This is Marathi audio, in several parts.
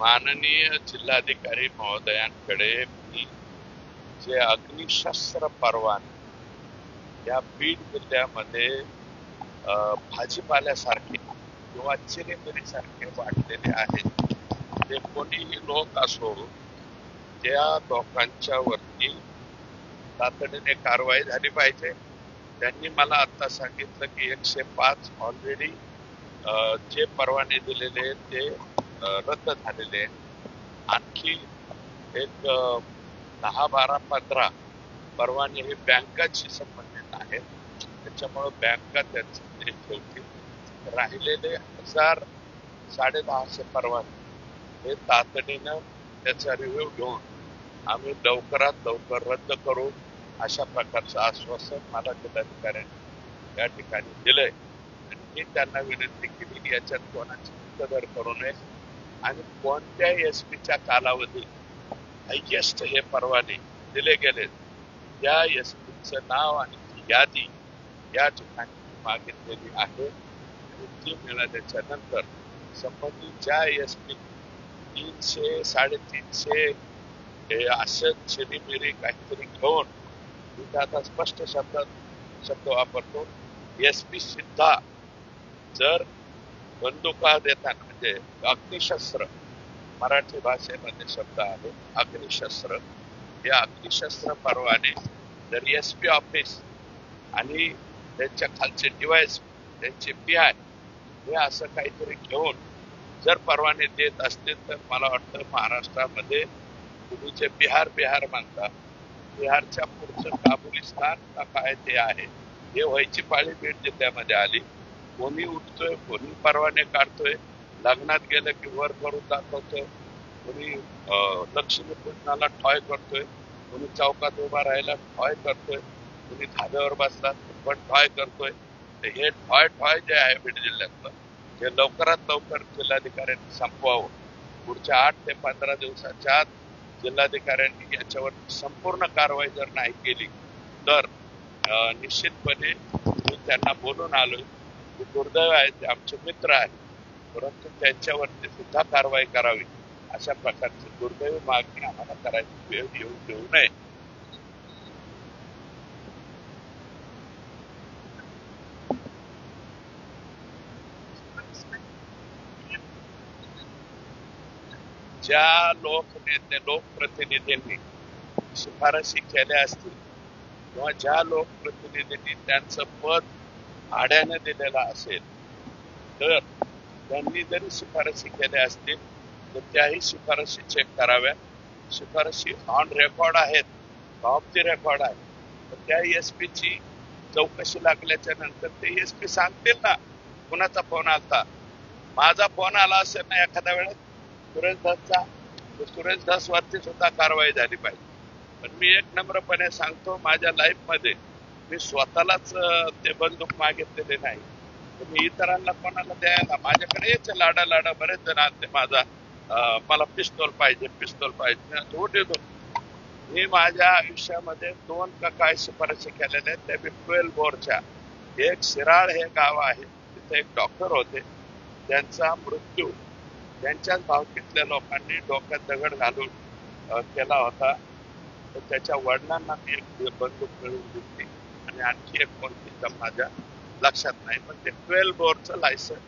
माननीय जिल्हाधिकारी महोदयांकडे मी जे अग्निशस्त्र परवाने या बीड जिल्ह्यामध्ये भाजीपाल्यासारखे किंवा चिरेमिरीसारखे वाटलेले आहेत. ते कोणीही लोक असो त्या लोकांच्या वरती तातडीने कारवाई झाली पाहिजे. त्यांनी मला आता सांगितलं की एकशे पाच ऑलरेडी जे परवाने दिलेले आहेत ते रद्द झालेले आहेत. आणखी एक दहा बारा पंधरा परवाने हे बँकाशी संबंधित आहेत. त्याच्यामुळं बँका त्यांचं ते ठेवतील. राहिलेले हजार साडे दहाशे परवाने हे तातडीनं त्याचा रिव्ह्यू घेऊन आम्ही लवकरात लवकर रद्द करू अशा प्रकारचं आश्वासन मला जिल्हाधिकाऱ्यांनी या ठिकाणी दिलंय. मी त्यांना विनंती केली याच्यात कोणाची कदर करू नये. आणि कोणत्याही एस पीच्या कालावधीत हायएस्ट हे परवाने दिले गेले. त्या एस पीचं नाव आणि यादी या ठिकाणी मागितलेली आहे. आणि ती मिळाल्याच्या नंतर संबंधित ज्या एस पी तीनशे साडेतीनशे हे असं चिरीमिरी काहीतरी घेऊन मी आता स्पष्ट शब्दात शब्द वापरतो एस पी सिद्धा जर बंदुका देताना म्हणजे अग्निशस्त्र मराठी भाषेमध्ये शब्द आहे अग्निशस्त्र. हे अग्निशस्त्र परवाने जर एस पी ऑफिस आणि त्यांच्या खालचे डिवाइस त्यांचे पी आय हे असं काहीतरी घेऊन जर परवाने देत असतील तर मला वाटतं महाराष्ट्रामध्ये तुम्ही जे बिहार बिहार म्हणता बिहारच्या पुढचं काबुलिस्तान का काय ते आहे. हे व्हायची पाळी बीड जिल्ह्यामध्ये आली. कोणी उठतोय कोणी परवाने काढतोय लग्नात गेलं की वर करून दाखवतोय कोणी अं, लक्ष्मी पूजनाला ठॉय करतोय कोणी चौकात उभा राहायला ठॉय करतोय कोणी धाब्यावर बसला पण ठॉय करतोय. हे ठॉय ठॉय जे आहे बीड जिल्ह्यातलं हे लवकरात लवकर जिल्हाधिकाऱ्यांनी संपवावं. पुढच्या आठ ते पंधरा दिवसाच्या आत जिल्हाधिकाऱ्यांनी याच्यावर संपूर्ण कारवाई जर नाही केली तर निश्चितपणे मी त्यांना बोलून आलोय दुर्दैव आहे ते आमचे मित्र आहेत. परंतु त्यांच्यावरती सुद्धा कारवाई करावी. अशा प्रकारची दुर्दैवी मागणी आम्हाला करायची वेळ येऊ देऊ नये. ज्या लोकनेते लोकप्रतिनिधींनी शिफारशी केल्या असतील किंवा ज्या लोकप्रतिनिधींनी त्यांचं पद भाड्याने दिलेला असेल तर त्यांनी जरी शिफारशी केल्या असतील तर त्याही शिफारशी चेक कराव्या शिफारशी ऑन रेकॉर्ड आहेत ऑफ दी रेकॉर्ड आहे तर त्या एस पीची चौकशी लागल्याच्या नंतर ते एस पी सांगतील ना कुणाचा फोन आला माझा फोन आला असेल ना एखाद्या वेळेस? सुरेश दासचा? तर सुरेश धस वरती सुद्धा कारवाई झाली पाहिजे. पण मी एक नम्रपणे सांगतो माझ्या लाईफमध्ये मी स्वतःलाच ते बंदूक मागितलेले नाही. तर मी इतरांना कोणाला द्यायला माझ्याकडे यायचे लाडा लाडा बरेच जण आणते माझा अं, मला पिस्तोल पाहिजे पिस्तोल पाहिजे. मी तो देतो मी माझ्या आयुष्यामध्ये दोन काय शिफारशी केलेल्या आहेत. त्या मी ट्वेल्व बोरच्या एक शिराळ हे गाव आहे. तिथे एक डॉक्टर होते. त्यांचा मृत्यू. त्यांच्याच भावकीतल्या लोकांनी डोक्यात दगड घालून केला होता. तर त्याच्या वडिलांना मी एक बंदूक मिळवून दिली. आणि आणखी एक कोणती तर माझ्या लक्षात नाही पण ते ट्वेल्व बोरचं लायसन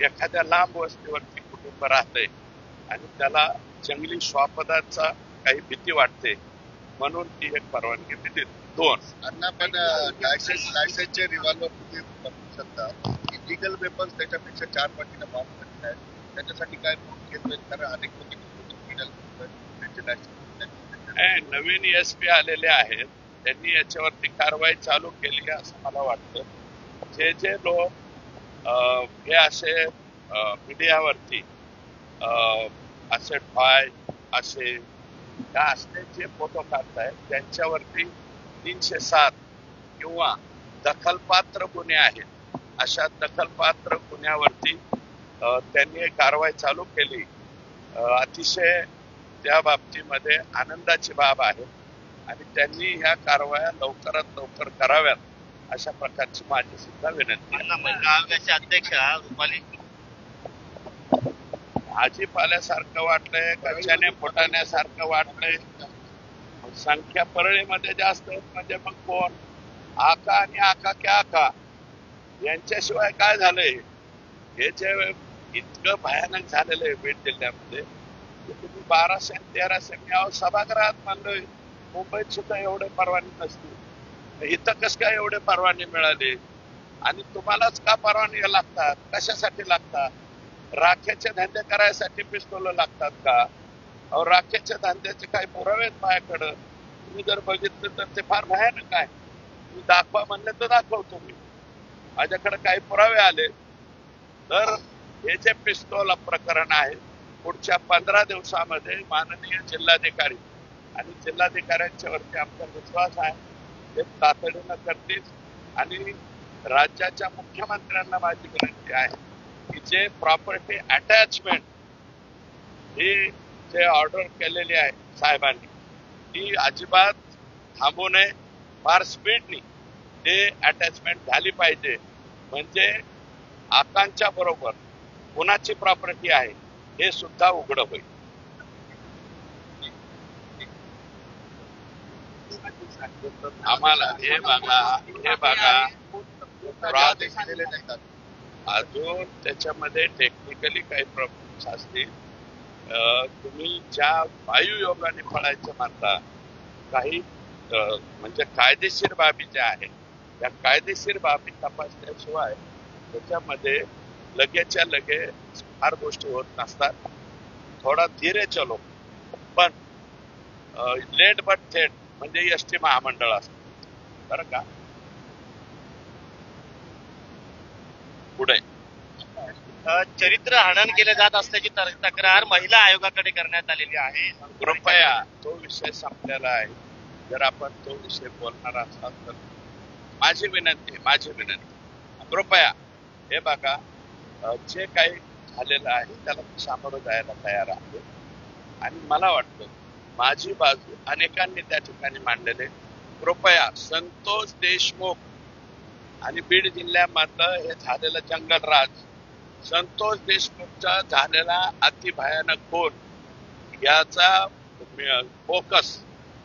एखाद्या लांब वस्तीवरती कुटुंब राहतंय आणि त्याला जंगली श्वापदाचा काही भीती वाटते म्हणून ती एक परवानगी दिली दोन. अण्णा पण लायसन्स लायसन्सचे रिव्हॉल्वर तुम्ही वापरू शकता इलिगल वेपन्स त्याच्यापेक्षा चार पटीनं महाग पटीनं आहेत. त्याच्यासाठी काय नोंद घेतोय? कारण अनेक लोक त्यांचे लायसन्स नाही, नवीन एस पी आलेले आहेत. त्यांनी याच्यावरती कारवाई चालू केली असं मला वाटतं. जे जे लोक अं, हे असे मीडियावरती असे ठाय असे या असले जे फोटो काढतायत त्यांच्यावरती तीनशे सात किंवा दखलपात्र गुन्हे आहेत. अशा दखलपात्र गुन्ह्यावरती अं, त्यांनी कारवाई चालू केली. अतिशय त्या बाबतीमध्ये आनंदाची बाब आहे. आणि त्यांनी ह्या कारवाया लवकरात लवकर कराव्यात अशा प्रकारची माझी सुद्धा विनंती आहे. महिला आयोगाच्या अध्यक्षा रुपाली? भाजीपाल्यासारखं वाटलंय कशाने फुटाण्यासारखं वाटलंय. संख्या परळीमध्ये जास्त आहेत म्हणजे मग कोण? आका आणि आका क्या आका? यांच्याशिवाय काय झालंय? हे जे इतकं भयानक झालेलं आहे बीड जिल्ह्यामध्ये तुम्ही बाराशे तेराशे मी अहो सभागृहात मानलोय मुंबईत सुद्धा एवढे परवाने नसतील. इथं कस काय एवढे परवाने मिळाले? आणि तुम्हालाच का परवानगी लागतात? कशासाठी लागतात? राख्याचे धंदे करायसाठी पिस्तोल लागतात का? अहो राख्याच्या धंद्याचे काही पुरावे आहेत माझ्याकडं. तुम्ही जर बघितलं तर ते फार भयानक आहे. तुम्ही दाखवा म्हणले तर दाखवतो मी. माझ्याकडे काही पुरावे आले. तर हे जे पिस्तोल प्रकरण आहे पुढच्या पंधरा दिवसामध्ये माननीय जिल्हाधिकारी आणि जिल्हाधिकाऱ्यांच्या वरती आमचा विश्वास आहे. ते तातडीनं करतील. आणि राज्याच्या मुख्यमंत्र्यांना माझी विनंती आहे की जे प्रॉपर्टी अटॅचमेंट ही जे ऑर्डर केलेली आहे साहेबांनी ती अजिबात थांबू नये. फार स्पीडनी ते अटॅचमेंट झाली पाहिजे. म्हणजे आकांक्षा बरोबर कोणाची प्रॉपर्टी आहे हे सुद्धा उघड होईल. आम्हाला हे बघा हे बघा. अजून त्याच्यामध्ये टेक्निकली काही प्रॉब्लेम्स असतील. अं, तुम्ही ज्या वायुयोगाने फळायचं म्हणता काही म्हणजे कायदेशीर बाबी ज्या आहेत त्या कायदेशीर बाबी तपासल्याशिवाय त्याच्यामध्ये लगेच्या लगे फार गोष्टी होत नसतात. थोडा धीरे चलो पण लेट बट थेट म्हणजे एस टी महामंडळ असतं बरं का? पुढे. चरित्र हनन केले जात असल्याची तक्रार महिला आयोगाकडे करण्यात आलेली आहे. कृपया तो विषय संपलेला आहे. जर आपण तो विषय बोलणार असाल तर. माझी विनंती माझी विनंती. कृपया. हे बघा जे काही झालेलं आहे त्याला सामोरं जायला तयार आहे. आणि मला वाटतं माझी बाजू अनेकांनी त्या ठिकाणी मांडलेले कृपया संतोष देशमुख आणि बीड जिल्ह्यामधलं हे झालेलं जंगलराज संतोष देशमुखचा झालेला अतिभयानक खून याचा फोकस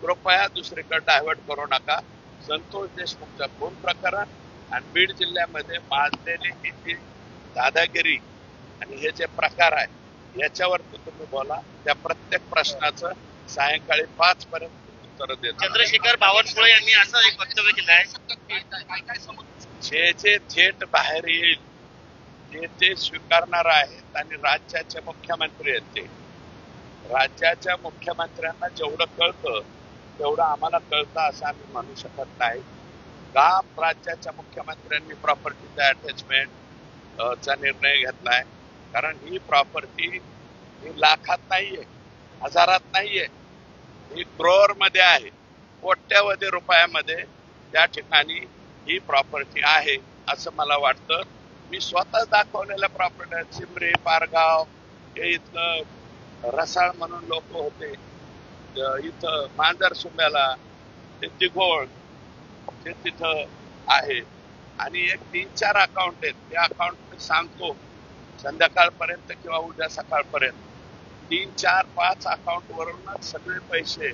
कृपया दुसरीकडे डायव्हर्ट करू नका. संतोष देशमुखचा खून प्रकरण आणि बीड जिल्ह्यामध्ये माजलेली ही जी दादागिरी आणि हे जे प्रकार आहे याच्यावरती तुम्ही बोला. त्या प्रत्येक प्रश्नाचं सायंकाळी पाच पर्यंत उत्तर देत चंद्रशेखर बावनकुळे यांनी असं एक वक्तव्य केलं आहे. जे जे थेट बाहेर येईल ते ते स्वीकारणार आहेत आणि राज्याचे मुख्यमंत्री आहेत ते. राज्याच्या मुख्यमंत्र्यांना जेवढं कळतं तेवढं आम्हाला कळतं असं आम्ही म्हणू शकत नाही. का राज्याच्या मुख्यमंत्र्यांनी प्रॉपर्टीचा अटॅचमेंट चा निर्णय घेतलाय. कारण ही प्रॉपर्टी ही लाखात नाहीये. हजारात नाहीये. ही क्रोअरमध्ये आहे. कोट्यावधी रुपयामध्ये त्या ठिकाणी ही प्रॉपर्टी आहे असं मला वाटतं. मी स्वतः दाखवलेल्या प्रॉपर्टी चिमरी पारगाव हे इथलं रसाळ म्हणून लोक होते. इथं मांजर सुंब्याला ते दिघोळ ते तिथं आहे. आणि एक तीन चार अकाउंट आहेत. ते अकाउंट सांगतो संध्याकाळपर्यंत किंवा उद्या सकाळपर्यंत. तीन चार पाच अकाउंट वरूनच सगळे पैसे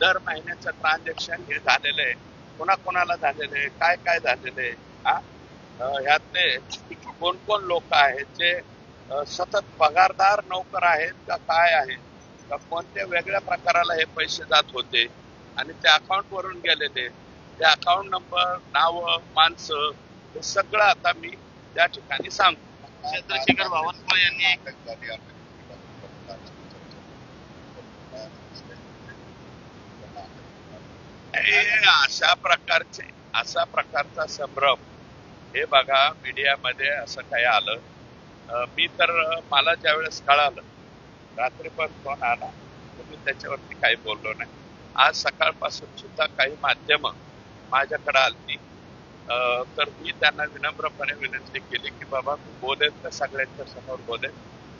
दर महिन्याचं ट्रान्झॅक्शन हे झालेलं आहे. कोणा कोणाला झालेलं आहे? काय काय झालेलं आहे? हा? ह्यातले कोण कोण लोक आहेत जे सतत पगारदार नोकर आहेत का काय आहेत? का कोणत्या वेगळ्या प्रकाराला हे पैसे जात होते? आणि त्या अकाउंट वरून गेलेले. ते अकाउंट नंबर नाव माणसं हे सगळं आता मी त्या ठिकाणी सांगतो. चंद्रशेखर बावनकुळे यांनी एक आतंकवादी हे अशा प्रकारचे अशा प्रकारचा संभ्रम. हे बघा मीडियामध्ये असं काही आलं. मी तर मला मला ज्यावेळेस कळालं रात्री पण फोन आला मी त्याच्यावरती काही बोललो नाही. आज सकाळपासून सुद्धा काही माध्यम माझ्याकडे आली तर मी त्यांना विनम्रपणे विनंती केली की बाबा मी बोलेल तर सगळ्यांच्या समोर बोलेल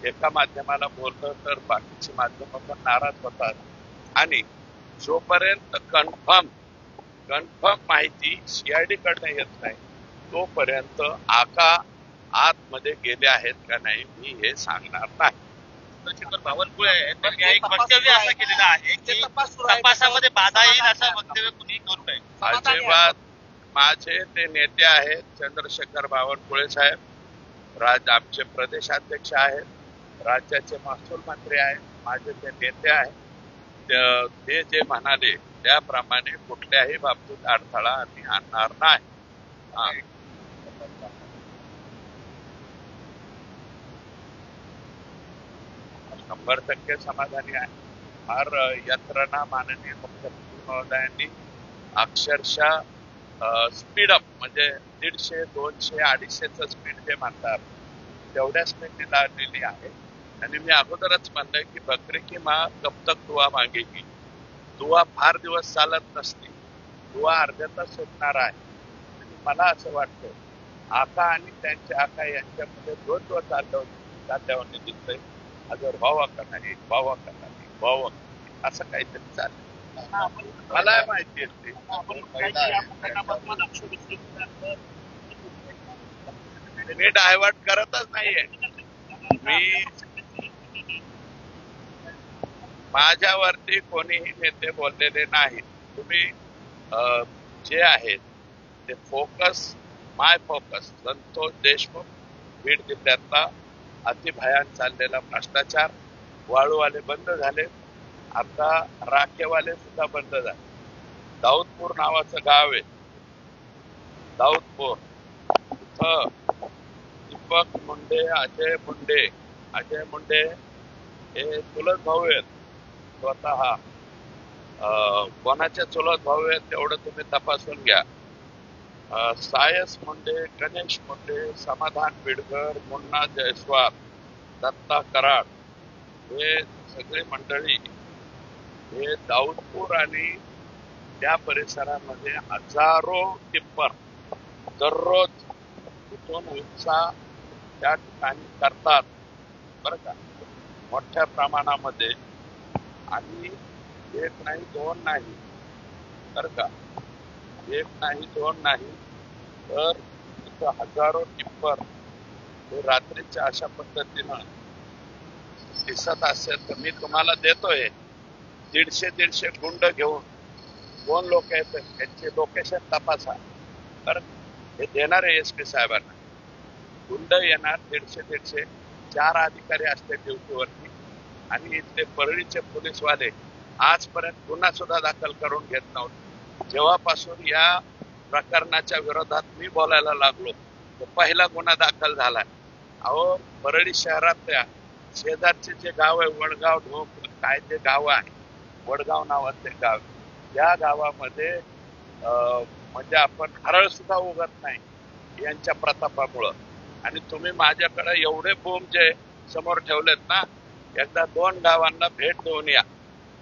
एका माध्यमाला बोललं तर बाकीची माध्यमं पण नाराज होतात. आणि जोपर्यंत कन्फर्म कन्फर्म माहिती सीआयडी कडनं येत नाही तोपर्यंत आका आतमध्ये गेले आहेत का नाही मी हे सांगणार नाही. चंद्रशेखर बावनकुळे आहेत त्यांनी एक वक्तव्य असं केलेलं आहे की तपासामध्ये बाधा येईल असं वक्तव्य कुणी करू नये. अजिबात माझे ते नेते आहेत चंद्रशेखर बावनकुळे साहेब. राज आमचे प्रदेशाध्यक्ष आहेत राज्याचे महसूल मंत्री आहेत माझे ते नेते आहेत. ते जे म्हणाले त्याप्रमाणे कुठल्याही बाबतीत अडथळा आम्ही आणणार नाही. शंभर टक्के समाधानी आहे. फार यंत्रणा माननीय मुख्यमंत्री महोदयांनी अक्षरशः स्पीड अप म्हणजे दीडशे दोनशे अडीचशेचं स्पीड जे म्हणतात तेवढ्या स्पीडने लागलेली आहे. आणि मी अगोदरच म्हणलंय की बकरी की मा कब तक दुआ मागेगी. दुवा फार दिवस चालत नसते. दुवा अर्ध्या तास सुटणार आहे. आणि मला असं वाटतं आका आणि त्यांचे आका यांच्यामध्ये दोन चाललं चालल्यावर म्हणजे दिसतंय. अजर भावा का नाही भावा का नाही भावा असं काहीतरी चाललं मला माहिती असते मी डायव्हर्ट करतच नाहीये. मी माझ्यावरती कोणीही नेते बोललेले नाहीत. तुम्ही जे आहेत ते focus my focus Santosh Deshmukh Beed जिल्ह्यातला अतिभयान चाललेला भ्रष्टाचार वाळूवाले बंद झाले. आता राखेवाले सुद्धा बंद झाले. दाऊदपूर नावाचं गाव आहे. दाऊदपूर. इथं दीपक मुंडे अजय मुंडे अजय मुंडे हे चुलत भाऊ आहेत. स्वतः अं, कोणाचे चुलत भाऊ आहेत तेवढं तुम्ही तपासून घ्या. सायस मुंडे गणेश मुंडे समाधान बिडकर मुन्ना जयस्वाल दत्ता कराड हे सगळी मंडळी हे दाऊदपूर आणि त्या परिसरामध्ये हजारो टिप्पर दररोज तिथून उत्साह त्या ठिकाणी करतात. बरं का? मोठ्या प्रमाणामध्ये. आणि एक नाही दोन नाही. बरं का? एक नाही दोन नाही. तर इथं हजारो टिप्पर हे रात्रीच्या अशा पद्धतीनं दिसत असेल तर मी तुम्हाला देतोय. दीडशे दीडशे गुंड घेऊन दोन लोक आहेत त्यांचे लोकेशन तपासा. तर हे देणार आहे एस पी साहेबांना. गुंड येणार दीडशे दीडशे. चार अधिकारी असते ड्युटीवरती आणि इथले परळीचे पोलीसवाले आजपर्यंत गुन्हा सुद्धा दाखल करून घेत नव्हते. जेव्हापासून या प्रकरणाच्या विरोधात मी बोलायला लागलो तो पहिला गुन्हा दाखल झालाय अहो परळी शहरातल्या शेजारचे जे गाव आहे वडगाव ढोक काय ते गाव आहे वडगाव नावाचे गाव या गावामध्ये अं, म्हणजे आपण हरळ सुद्धा उगत नाही यांच्या प्रतापामुळं. आणि तुम्ही माझ्याकडे एवढे बोंब जे समोर ठेवलेत ना एकदा दोन गावांना भेट देऊन या.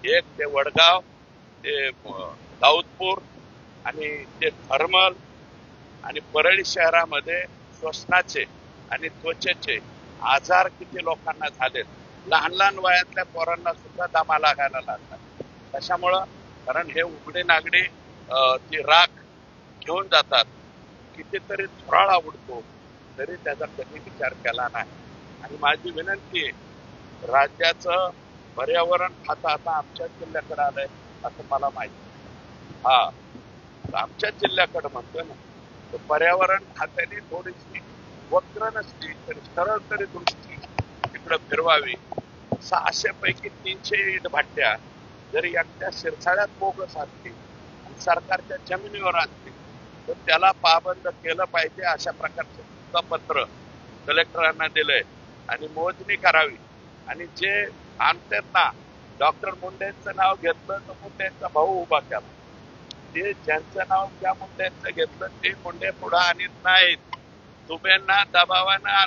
एक ते वडगाव ते दाऊदपूर आणि ते थर्मल आणि परळी शहरामध्ये श्वसनाचे आणि त्वचेचे आजार किती लोकांना झालेत. लहान लहान वयातल्या पोरांना सुद्धा दमा लागायला लागतात. त्याच्यामुळं कारण हे उघडी नागडी ती राख घेऊन जातात. कितीतरी थोराळा उडतो. तरी त्याचा कधी विचार केला नाही. आणि माझी विनंती आहे राज्याचं पर्यावरण खातं आता आमच्या जिल्ह्याकडे आलंय असं मला माहिती हा आमच्या जिल्ह्याकडे म्हणतोय ना तर पर्यावरण खात्याने थोडीशी वक्र नसली तरी सरळ तरी दृष्टी तिकडं फिरवावी. सहाशे पैकी तीनशे इट भाट्या जरी एकट्या शिरसाळ्यात बोगस असतील सरकारच्या जमिनीवर असतील तर त्याला पाबंद केलं पाहिजे अशा प्रकारचं सुद्धा पत्र कलेक्टरांना दिलंय आणि मोजणी करावी. आणि जे आणतात ना डॉक्टर मुंडेंचं नाव घेतलं तर मुंडेंचा भाऊ उभा केला. ते ज्यांचं नाव त्या मुंडेंचं घेतलं ते मुंडे पुढे आणत नाहीत. तुबेंना दबावानं